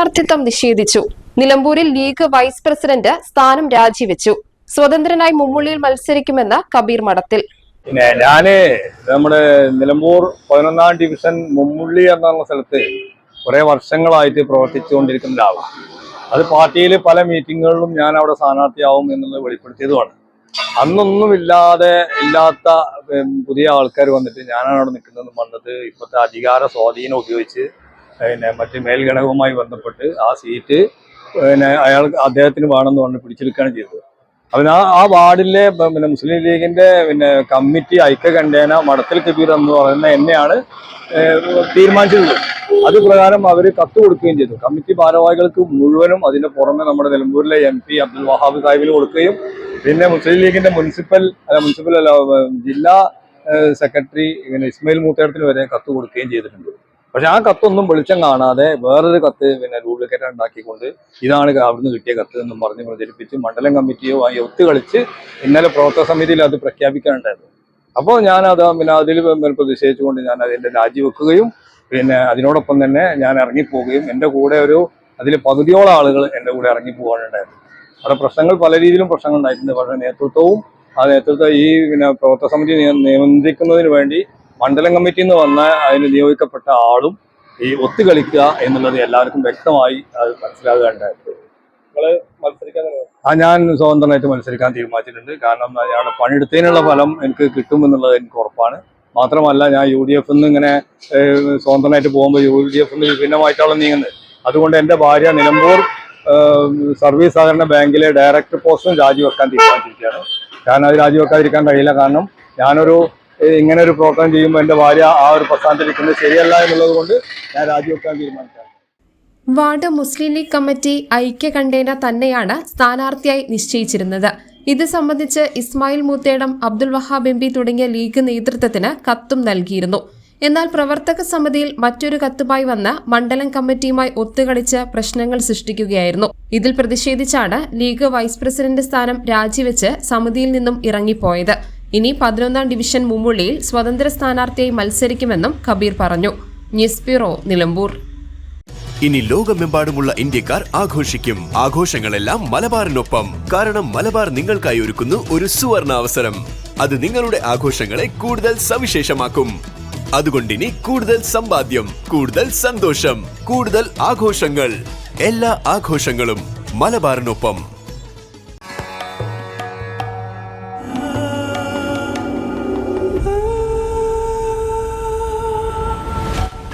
സ്ഥാനാർത്ഥിത്വം നിഷേധിച്ചു. നിലമ്പൂരിൽ ലീഗ് വൈസ് പ്രസിഡന്റ് സ്ഥാനം രാജിവെച്ചു. സ്വതന്ത്രനായി മുമ്മുള്ളിയിൽ മത്സരിക്കുമെന്ന് കബീർ മഠത്തിൽ. പിന്നെ ഞാൻ നമ്മുടെ നിലമ്പൂർ പതിനൊന്നാം ഡിവിഷൻ മുമ്മുള്ളി എന്നുള്ള സ്ഥലത്ത് കുറെ വർഷങ്ങളായിട്ട് പ്രവർത്തിച്ചുകൊണ്ടിരിക്കുന്ന ഒരാളാണ് അത് പാർട്ടിയിൽ പല മീറ്റിങ്ങുകളിലും ഞാൻ അവിടെ സ്ഥാനാർത്ഥിയാവും എന്നുള്ളത് വെളിപ്പെടുത്തിയതുമാണ്. അന്നൊന്നുമില്ലാതെ ഇല്ലാത്ത പുതിയ ആൾക്കാർ വന്നിട്ട് ഞാനാണ് അവിടെ നിൽക്കുന്നതെന്ന് പറഞ്ഞത്. ഇപ്പോഴത്തെ അധികാര സ്വാധീനം ഉപയോഗിച്ച് പിന്നെ മറ്റ് മേൽഘടകവുമായി ബന്ധപ്പെട്ട് ആ സീറ്റ് പിന്നെ അയാൾ അദ്ദേഹത്തിന് വേണമെന്ന് പറഞ്ഞ് പിടിച്ചെടുക്കുകയാണ് ചെയ്തത്. അതിന് ആ ആ വാർഡിലെ പിന്നെ മുസ്ലിം ലീഗിന്റെ പിന്നെ കമ്മിറ്റി ഐക്യകണ്ഠേന മടത്തിൽ കബീർ എന്ന് പറയുന്ന എന്നെയാണ് തീരുമാനിച്ചത് അത് പ്രകാരം അവർ കത്ത് കൊടുക്കുകയും ചെയ്തു. കമ്മിറ്റി ഭാരവാഹികൾക്ക് മുഴുവനും അതിന്റെ പുറമെ നമ്മുടെ നിലമ്പൂരിലെ എം പി അബ്ദുൽ വഹാബ് സാഹിബിന് കൊടുക്കുകയും പിന്നെ മുസ്ലിം ലീഗിന്റെ മുനിസിപ്പൽ അല്ല മുനിസിപ്പൽ അല്ല ജില്ലാ സെക്രട്ടറി ഇങ്ങനെ ഇസ്മയിൽ മൂത്തേടത്തിന് വരെ കത്ത് കൊടുക്കുകയും ചെയ്തിട്ടുണ്ട്. പക്ഷെ ആ കത്തൊന്നും വെളിച്ചം കാണാതെ വേറൊരു കത്ത് പിന്നെ ഡ്യൂപ്ലിക്കേറ്റ് ഉണ്ടാക്കിക്കൊണ്ട് ഇതാണ് അവിടുന്ന് കിട്ടിയ കത്ത് എന്നും പറഞ്ഞ് പ്രചരിപ്പിച്ച് മണ്ഡലം കമ്മിറ്റിയുമായി ഒത്തുകളിച്ച് ഇന്നലെ പ്രവർത്തക സമിതിയിൽ അത് പ്രഖ്യാപിക്കാനുണ്ടായിരുന്നു. അപ്പോൾ ഞാൻ അത് പിന്നെ അതിൽ പ്രതിഷേധിച്ചുകൊണ്ട് ഞാൻ അതിന്റെ രാജിവെക്കുകയും പിന്നെ അതിനോടൊപ്പം തന്നെ ഞാൻ ഇറങ്ങിപ്പോവുകയും എന്റെ കൂടെ ഒരു അതിൽ പകുതിയോളം ആളുകൾ എന്റെ കൂടെ ഇറങ്ങി പോകാനുണ്ടായിരുന്നു അവിടെ പ്രശ്നങ്ങൾ പല രീതിയിലും പ്രശ്നങ്ങൾ ഉണ്ടായിട്ടുണ്ട്. പക്ഷേ നേതൃത്വവും ആ നേതൃത്വം ഈ പിന്നെ പ്രവർത്തക സമിതി നിയ- നിയന്ത്രിക്കുന്നതിന് വേണ്ടി മണ്ഡലം കമ്മിറ്റിയിൽ നിന്ന് വന്ന അതിന് നിയോഗിക്കപ്പെട്ട ആളും ഈ ഒത്തു കളിക്കുക എന്നുള്ളത് എല്ലാവർക്കും വ്യക്തമായി അത് മനസ്സിലാകുകയുണ്ടായിരുന്നു ആ ഞാൻ സ്വതന്ത്രമായിട്ട് മത്സരിക്കാൻ തീരുമാനിച്ചിട്ടുണ്ട്. കാരണം അയാളുടെ പണിയെടുത്തതിനുള്ള ഫലം എനിക്ക് കിട്ടുമെന്നുള്ളത് എനിക്ക് ഉറപ്പാണ്. മാത്രമല്ല ഞാൻ യു ഡി എഫിൽ നിന്ന് ഇങ്ങനെ സ്വതന്ത്രമായിട്ട് പോകുമ്പോൾ യു ഡി എഫിൽ നിന്ന് വിഭിന്നമായിട്ടാണ് നീങ്ങുന്നത്. അതുകൊണ്ട് എന്റെ ഭാര്യ നിലമ്പൂർ സർവീസ് സഹകരണ ബാങ്കിലെ ഡയറക്ടർ പോസ്റ്റും രാജിവെക്കാൻ തീരുമാനിച്ചിരിക്കുകയാണ്. കാരണം അത് രാജിവെക്കാതിരിക്കാൻ കഴിയില്ല. കാരണം ഞാനൊരു ഇങ്ങനെ ഒരു പ്രോഗ്രാം ചെയ്യുമ്പോൾ എന്റെ ഭാര്യ ആ ഒരു പ്രസ്ഥാനത്തിൽ ഇരിക്കുന്നത് ശരിയല്ല എന്നുള്ളത് കൊണ്ട് ഞാൻ രാജിവെക്കാൻ തീരുമാനിച്ചു വാർഡ് മുസ്ലിം ലീഗ് കമ്മിറ്റി ഐക്യ കണ്ടേന തന്നെയാണ് സ്ഥാനാർത്ഥിയായി നിശ്ചയിച്ചിരുന്നത്. ഇത് സംബന്ധിച്ച് ഇസ്മായിൽ മൂത്തേടം അബ്ദുൽ വഹാബ് എംപി തുടങ്ങിയ ലീഗ് നേതൃത്വത്തിന് കത്തും നൽകിയിരുന്നു. എന്നാൽ പ്രവർത്തക സമിതിയിൽ മറ്റൊരു കത്തുമായി വന്ന് മണ്ഡലം കമ്മിറ്റിയുമായി ഒത്തുകളിച്ച് പ്രശ്നങ്ങൾ സൃഷ്ടിക്കുകയായിരുന്നു. ഇതിൽ പ്രതിഷേധിച്ചാണ് ലീഗ് വൈസ് പ്രസിഡന്റ് സ്ഥാനം രാജിവെച്ച് സമിതിയിൽ നിന്നും ഇറങ്ങിപ്പോയത്. ഇനി പതിനൊന്നാം ഡിവിഷൻ മുമ്പുള്ളിയിൽ സ്വതന്ത്ര സ്ഥാനാർത്ഥിയായി മത്സരിക്കുമെന്നും കബീർ പറഞ്ഞു. ന്യൂസ് നിലമ്പൂർ. ഇനി ലോകമെമ്പാടുമുള്ള ഇന്ത്യക്കാർ ആഘോഷിക്കും. ആഘോഷങ്ങളെല്ലാം മലബാറിനൊപ്പം. കാരണം മലബാർ നിങ്ങൾക്കായി ഒരുക്കുന്നു ഒരു സുവർണ അവസരം അത് നിങ്ങളുടെ ആഘോഷങ്ങളെ കൂടുതൽ സവിശേഷമാക്കും. അതുകൊണ്ടിനി കൂടുതൽ സമ്പാദ്യം കൂടുതൽ സന്തോഷം കൂടുതൽ ആഘോഷങ്ങൾ. എല്ലാ ആഘോഷങ്ങളും മലബാറിനൊപ്പം.